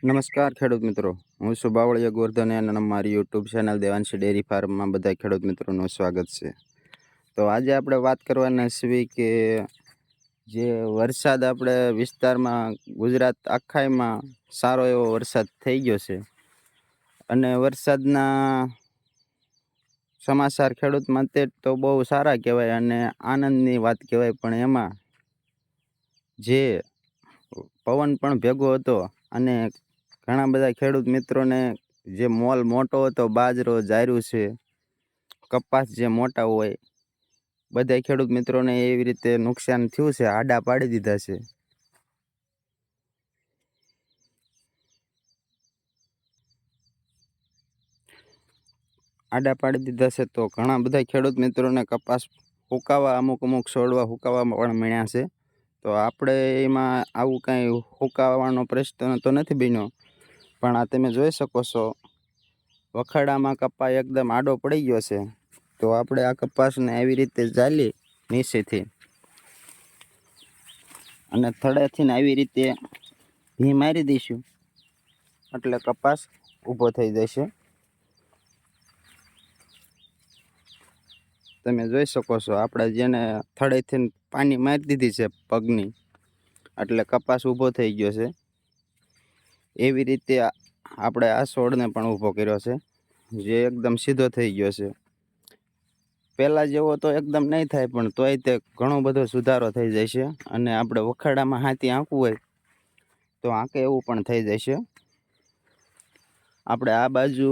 નમસ્કાર ખેડૂત મિત્રો. હું છું બાવળિયા ગોરધન અને મારી યુટ્યુબ ચેનલ દેવાંશી ડેરી ફાર્મમાં બધા ખેડૂત મિત્રોનું સ્વાગત છે. તો આજે આપણે વાત કરવાના છીએ કે જે વરસાદ આપણે વિસ્તારમાં ગુજરાત આખાઈમાં સારો એવો વરસાદ થઈ ગયો છે. અને વરસાદના સમાચાર ખેડૂત માટે તો બહુ સારા કહેવાય અને આનંદની વાત કહેવાય, પણ એમાં જે પવન પણ ભેગો હતો અને ઘણા બધા ખેડૂત મિત્રોને જે મોલ મોટો હતો, બાજરો જાર્યું છે, કપાસ જે મોટા હોય બધા ખેડૂત મિત્રોને એવી રીતે નુકસાન થયું છે, આડા પાડી દીધા છે. આડા પાડી દીધા છે તો ઘણા બધા ખેડૂત મિત્રોને કપાસ હુકાવા, અમુક અમુક છોડવા હુકાવા પણ મળ્યા છે. તો આપણે એમાં આવું કાંઈ હુકાવાનો પ્રશ્ન તો નથી બન્યો. પણ આ તમે જોઈ શકો છો, વખાડામાં કપા એકદમ આડો પડી ગયો છે. તો આપણે આ કપાસને આવી રીતે ચાલી નીચેથી અને થડેથી આવી રીતે ભી મારી દઈશું. એટલે કપાસ ઊભો થઈ જશે. તમે જોઈ શકો છો, આપણે જેને થડેથી પાણી મારી દીધી છે પગની, એટલે કપાસ ઊભો થઈ ગયો છે. એવી રીતે આપણે આ છોડને પણ ઊભો કર્યો છે, જે એકદમ સીધો થઈ ગયો છે. પહેલાં જેવો તો એકદમ નહીં થાય, પણ તોય તે ઘણો બધો સુધારો થઈ જાય છે અને આપણે વખાડામાં હાથી આંકવું હોય, તો આંકે એવું પણ થઈ જાય છે. આપણે આ બાજુ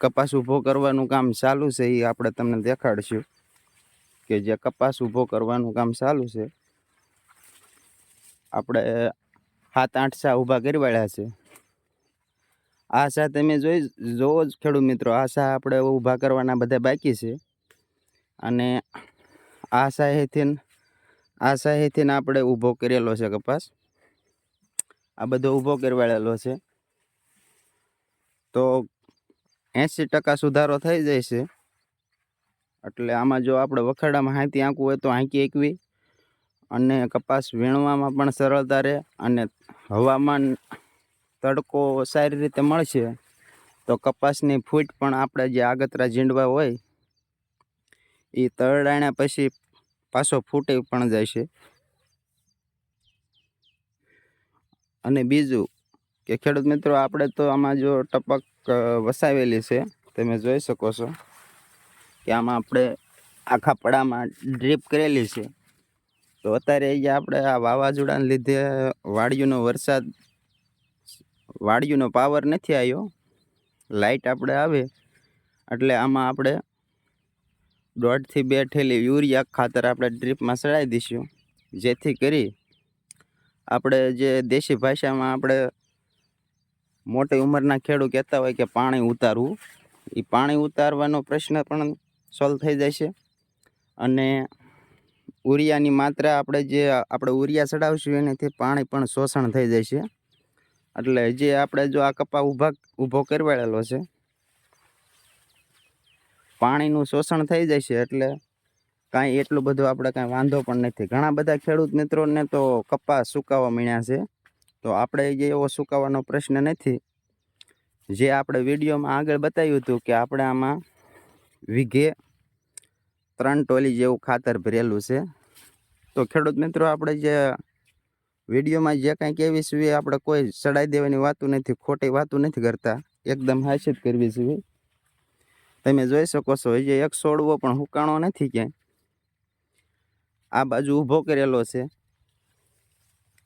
કપાસ ઊભો કરવાનું કામ ચાલુ છે એ આપણે તમને દેખાડશું કે જે કપાસ ઊભો કરવાનું કામ ચાલુ છે. આપણે સાત આઠ સા ઊભા કરી વાળ્યા છે. આ સા તમે જોઈ જોવો જ ખેડૂત મિત્રો, આ સા આપણે ઊભા કરવાના બધા બાકી છે. અને આ સાહેથી આ સાહેથી આપણે ઊભો કરેલો છે કપાસ. આ બધો ઊભો કરવાળેલો છે. તો એંસી ટકા સુધારો થઈ જાય છે. એટલે આમાં જો આપણે વખાડામાં હાંતી આંકવું હોય તો હાંકી એકવી. અને કપાસ વીણવામાં પણ સરળતા રહે અને હવામાન તડકો સારી રીતે મળશે, તો કપાસની ફૂટ પણ આપણે જે આગતરા ઝીંડવા હોય, એ તરડાણ્યા પછી પાછો ફૂટી પણ જાય છે. અને બીજું કે ખેડૂત મિત્રો, આપણે તો આમાં જો ટપક વસાવેલી છે, તમે જોઈ શકો છો કે આમાં આપણે આખા પડામાં ડ્રીપ કરેલી છે. તો અત્યારે અહીંયા આપણે આ વાવાઝોડાને લીધે વાડિયુંનો વરસાદ વાડિયુંનો પાવર નથી આવ્યો. લાઇટ આપણે આવે, એટલે આમાં આપણે દોઢથી બે ઠેલી યુરિયા ખાતર આપણે ડ્રીપમાં ચડાવી દઈશું. જેથી કરી આપણે જે દેશી ભાષામાં આપણે મોટી ઉંમરના ખેડૂત કહેતા હોય કે પાણી ઉતારવું એ પાણી ઉતારવાનો પ્રશ્ન પણ સોલ્વ થઈ છે. અને ઉરિયાની માત્રા આપણે જે, આપણે ઉરિયા ચડાવશું એનાથી પાણી પણ શોષણ થઈ છે એટલે જે આપણે જો આ કપા ઊભા, ઊભો કરવાડેલો છે, પાણીનું શોષણ થઈ છે એટલે કાંઈ એટલું બધું આપણે કાંઈ વાંધો પણ નથી. ઘણા બધા ખેડૂત મિત્રોને તો કપા સુકાવા મળ્યા છે. તો આપણે જે એવો સુકાવાનો પ્રશ્ન નથી. જે આપણે વિડીયોમાં આગળ બતાવ્યું હતું કે આપણે આમાં વીઘે ત્રણ ટોલી જેવું ખાતર ભરેલું છે. તો ખેડૂત મિત્રો, આપણે જે વિડીયોમાં જે કાંઈ કહેવી છીએ આપણે કોઈ ચડાઈ દેવાની વાતું નથી, ખોટી વાતું નથી કરતા. એકદમ હાસ્યત કરવી જોઈએ તમે જોઈ શકો છો જે એક છોડવો પણ હુકાણો નથી ક્યાંય. આ બાજુ ઊભો કરેલો છે.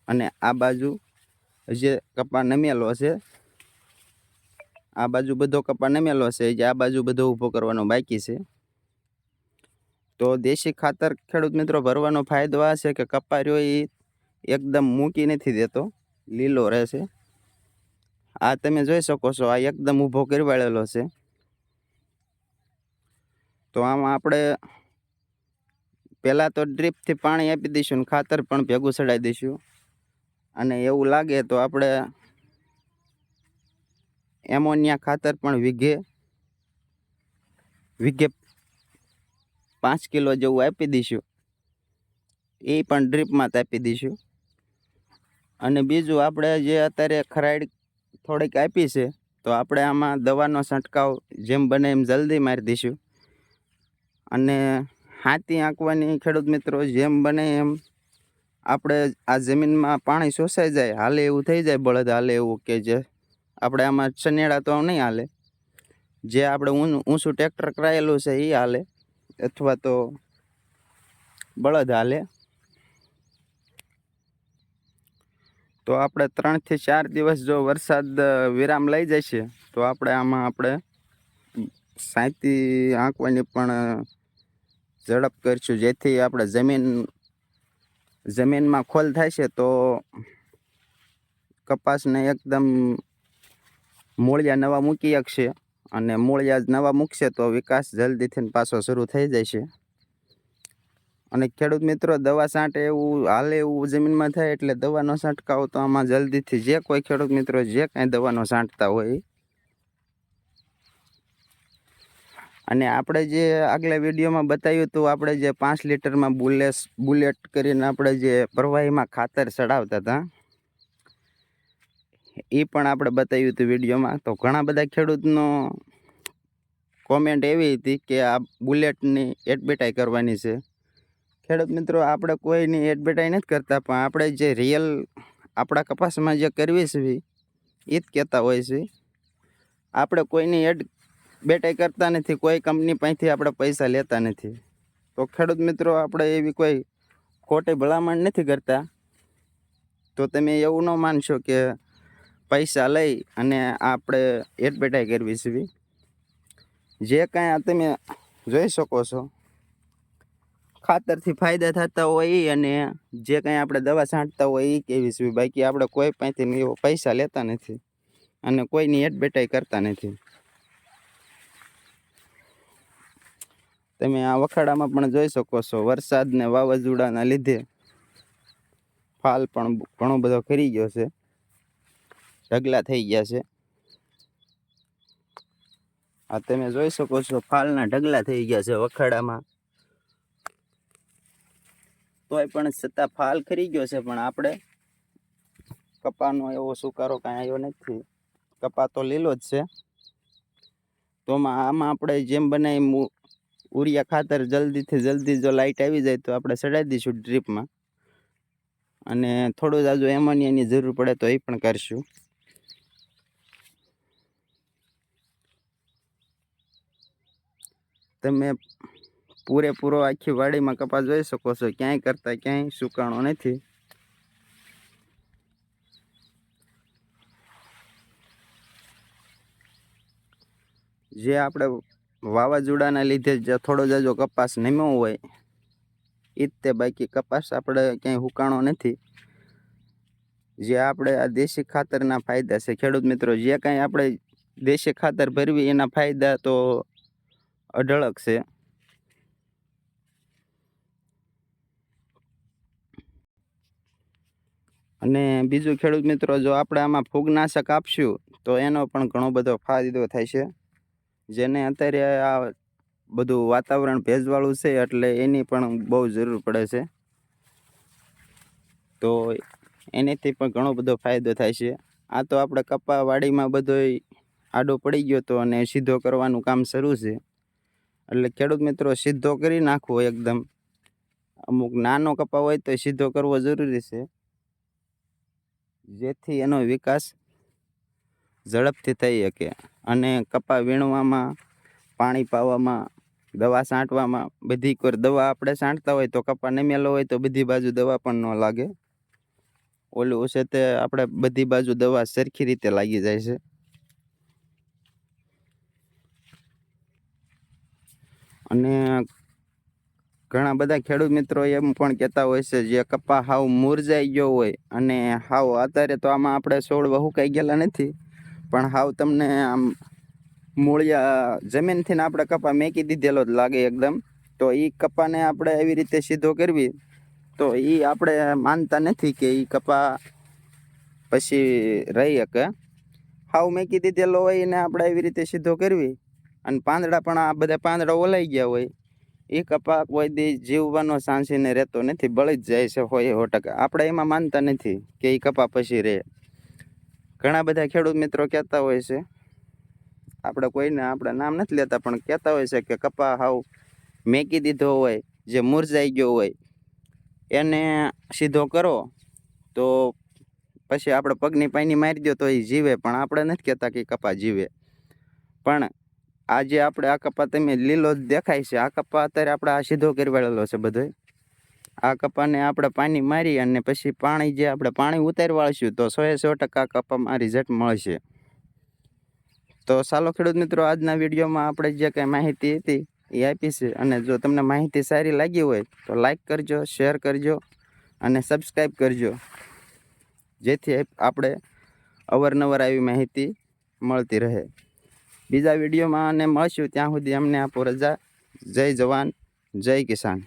અને આ બાજુ જે કપા નમેલો છે. આ બાજુ બધો કપા નમેલો છે જે આ બાજુ બધો ઊભો કરવાનો બાકી છે. તો દેશી ખાતર ખેડૂત મિત્રો ભરવાનો ફાયદો આ છે કે કપારીઓ એ એકદમ મૂકી નથી દેતો, લીલો રહેશે. આ તમે જોઈ શકો છો, આ એકદમ ઊભો કરવાળેલો છે. તો આમાં આપણે પહેલાં તો ડ્રીપથી પાણી આપી દઈશું ને ખાતર પણ ભેગું ચડાવી દઈશું. અને એવું લાગે તો આપણે એમોનિયા ખાતર પણ વીઘે વીઘે પાંચ કિલો જેવું આપી દઈશું. એ પણ ડ્રીપમાં જ આપી દઈશું. અને બીજું આપણે જે અત્યારે ખરાડ થોડીક આપી છે, તો આપણે આમાં દવાનો છંટકાવ જેમ બને એમ જલ્દી મારી દઈશું. અને હાથી આંકવાની ખેડૂત મિત્રો જેમ બને એમ આપણે આ જમીનમાં પાણી શોષાઈ જાય, હાલે એવું થઈ જાય, બળદ હાલે એવું કે જે આપણે આમાં ચનેડા તો નહીં હાલે. જે આપણે ઊંચું ટ્રેક્ટર કરાયેલું છે એ હાલે. અથવા તો બળદ હાલે. તો આપણે ત્રણથી ચાર દિવસ જો વરસાદ વિરામ લઈ જશે, તો આપણે આમાં આપણે સાંતી આંકવાની પણ ઝડપ કરીશું. જેથી આપણે જમીન, જમીનમાં ખોલ થાય છે, તો કપાસને એકદમ મૂળિયા નવા મૂકી શકશે. અને મૂળિયા નવા મૂકશે તો વિકાસ જલ્દીથી પાછો શરૂ થઈ જશે. અને ખેડૂત મિત્રો, દવા છાંટે એવું હાલે એવું જમીનમાં થાય એટલે દવાનો છંટકાવ તો આમાં જલ્દીથી જે કોઈ ખેડૂત મિત્રો જે કાંઈ દવાનો છાંટતા હોય. અને આપણે જે આગલા વિડીયોમાં બતાવ્યું હતું, આપણે જે પાંચ લીટરમાં બુલેસ, બુલેટ કરીને આપણે જે પ્રવાહીમાં ખાતર ચડાવતા હતા. એ પણ આપણે બતાવ્યું હતું વિડીયોમાં. તો ઘણા બધા ખેડૂતનો કોમેન્ટ એવી હતી કે આ બુલેટની એડવર્ટાઈ કરવાની છે. ખેડૂત મિત્રો, આપણે કોઈની એડવર્ટાઈ નથી કરતા, પણ આપણે જે રિયલ આપણા કપાસમાં જે કરવી છે એ જ કહેતા હોય છે. આપણે કોઈની એડ બેટાઈ કરતા નથી, કોઈ કંપની પાસેથી આપણે પૈસા લેતા નથી. તો ખેડૂત મિત્રો, આપણે એવી કોઈ ખોટી ભલામણ નથી કરતા. તો તમે એવું ન માનશો કે પૈસા લઈ અને આપણે એડવર્ટાઈ કરવી છે જે કાંઈ આ તમે જોઈ શકો છો, ખાતરથી ફાયદા થતા હોય અને જે કાંઈ આપણે દવા છાંટતા હોય એ કેવી છે બાકી આપણે કોઈ એવો પૈસા લેતા નથી અને કોઈની એડવર્ટાઈ કરતા નથી. તમે આ વખાડામાં પણ જોઈ શકો છો, વરસાદને વાવાઝોડાના લીધે ફાલ પણ ઘણો બધો ખરી ગયો છે. ઢગલા થઈ ગયા છે. આ તમે જોઈ શકો છો, ફાલના ઢગલા થઈ ગયા છે વખાડામાં. તોય પણ છતાં ફાલ ખરી ગયો છે, પણ આપણે કપાનો એવો સુકારો કાંઈ આવ્યો નથી. કપા તો લીલો જ છે. તો આમાં આપણે જેમ બને એમ ઉરિયા ખાતર જલ્દીથી જલ્દી જો લાઇટ આવી જાય તો આપણે ચડાવી દઈશું ડ્રીપમાં અને થોડું જાજુ એમોનિયાની જરૂર પડે તો એ પણ કરશું. તમે પૂરેપૂરો આખી વાડીમાં કપાસ જોઈ શકો છો. ક્યાંય કરતા ક્યાંય સુકાણો નથી. જે આપણે વાવાઝોડાના લીધે જે થોડો જાજો કપાસ નમ્યો હોય એ જ તે બાકી કપાસ આપણે ક્યાંય હુકાણો નથી. જે આપણે આ દેશી ખાતરના ફાયદા છે. ખેડૂત મિત્રો, જે કાંઈ આપણે દેશી ખાતર ભરવી એના ફાયદા તો અઢળક છે. અને બીજું ખેડૂત મિત્રો, જો આપણે આમાં ફૂગનાશક આપશું, તો એનો પણ ઘણો બધો ફાયદો થાય છે. જેને અત્યારે આ બધું વાતાવરણ ભેજવાળું છે, એટલે એની પણ બહુ જરૂર પડે છે. તો એનેથી પણ ઘણો બધો ફાયદો થાય છે. આ તો આપણે કપા વાડીમાં બધોય આડો પડી ગયો હતો અને સીધો કરવાનું કામ શરૂ છે. એટલે ખેડૂત મિત્રો, સીધો કરી નાખવો એકદમ. અમુક નાનો કપા હોય તો સીધો કરવો જરૂરી છે. જેથી એનો વિકાસ ઝડપથી થઈ શકે. અને કપા વીણવામાં, પાણી પાવામાં, દવા છાંટવામાં, બધી કોર દવા આપણે છાંટતા હોય તો કપા નમેલો હોય તો બધી બાજુ દવા પણ ન લાગે. ઓલું છે તે આપણે બધી બાજુ દવા સરખી રીતે લાગી જાય છે. અને ઘણા બધા ખેડૂત મિત્રો એમ પણ કહેતા હોય છે, જે કપા હાવ મુરઝાઈ ગયો હોય અને હાવ અત્યારે તો આમાં આપણે છોડવા હુકાઈ ગયેલા નથી, પણ હાવ તમને આમ મૂળિયા જમીનથી ને આપણે કપા મેકી દીધેલો જ લાગે એકદમ. તો એ કપાને આપણે એવી રીતે સીધો કરવી, તો એ આપણે માનતા નથી કે એ કપા પછી રહી શકે. હાવ મેકી દીધેલો હોય એને આપણે એવી રીતે સીધો કરવી અને પાંદડા પણ આ બધા પાંદડા ઓલાઈ ગયા હોય. એ કપા કોઈ દી જીવવાનો સાંસીને રહેતો નથી, બળી જ જાય છે હોય એવો ટકા. આપણે એમાં માનતા નથી કે એ કપા પછી રહે. ઘણા બધા ખેડૂત મિત્રો કહેતા હોય છે, આપણે કોઈને આપણે નામ નથી લેતા, પણ કહેતા હોય છે કે કપા હાવ મેકી દીધો હોય, જે મુરઝાઈ ગયો હોય, એને સીધો કરો, તો પછી આપણે પગની પાણી મારી દો તો એ જીવે, પણ આપણે નથી કહેતા કે કપા જીવે. પણ આજે આપણે આ કપા તમે લીલો દેખાય છે. આ કપા અત્યારે આપણે આ સીધો કરવાળેલો છે બધો આ કપાને આપણે પાણી મારી અને પછી પાણી જે આપણે પાણી ઉતારી વાળશું તો સો એ સો ટકા કપામાં રિઝલ્ટ મળશે. તો ચાલો ખેડૂત મિત્રો, આજના વિડીયોમાં આપણે જે કંઈ માહિતી હતી એ આપી છે. અને જો તમને માહિતી સારી લાગી હોય તો લાઈક કરજો, શેર કરજો અને સબસ્ક્રાઈબ કરજો. જેથી આપણે અવારનવાર આવી માહિતી મળતી રહે. બીજા વિડીયોમાં અને મળશું ત્યાં સુધી અમને આપો રજા. જય જવાન જય કિસાન.